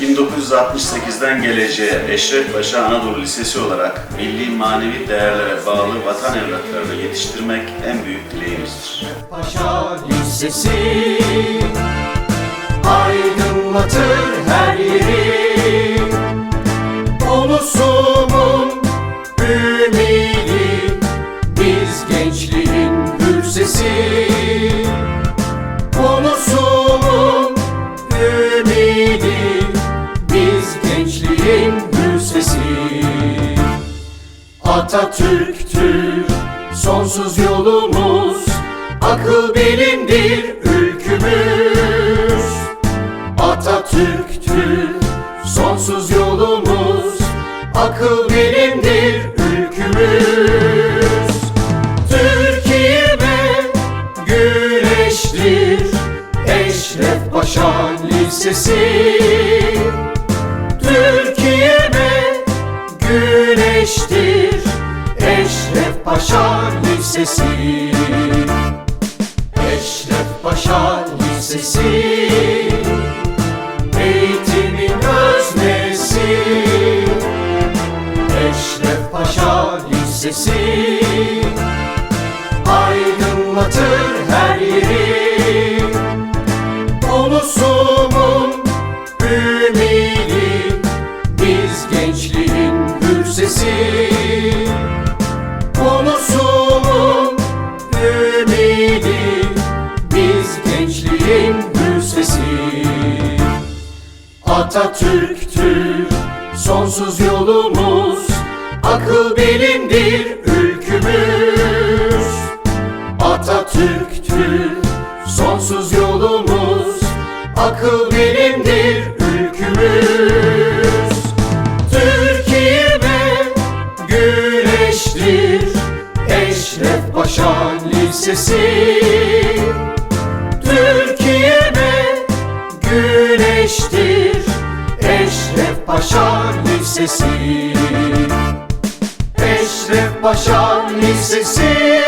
...1968'den geleceğe Eşref Paşa Anadolu Lisesi olarak milli manevi değerlere bağlı vatan evlatlarını yetiştirmek en büyük dileğimizdir. Paşa Lisesi aydınlatır her yeri Ulusumun ümidi biz gençliğin hür sesi Atatürk'tür. Sonsuz yolumuz Akıl bilimdir ülkümüz. Atatürk'tür. Sonsuz yolumuz Akıl bilimdir ülkümüz. Türkiye'me güneştir. Eşref Paşa Lisesi. Türkiye'me güneştir Lisesi Eşref Paşa Lisesi. Eğitimin öznesi. Eşref Paşa Lisesi. Aydınlatır her yeri hür sesi. Atatürk'tür sonsuz yolumuz Akıl bilimdir ülkümüz. Atatürk'tür sonsuz yolumuz Akıl bilimdir ülkümüz. Türkiye'me güneştir Eşref Paşa Lisesi. Türkiye'me güneştir. Eşref Paşa Lisesi. Eşref Paşa Lisesi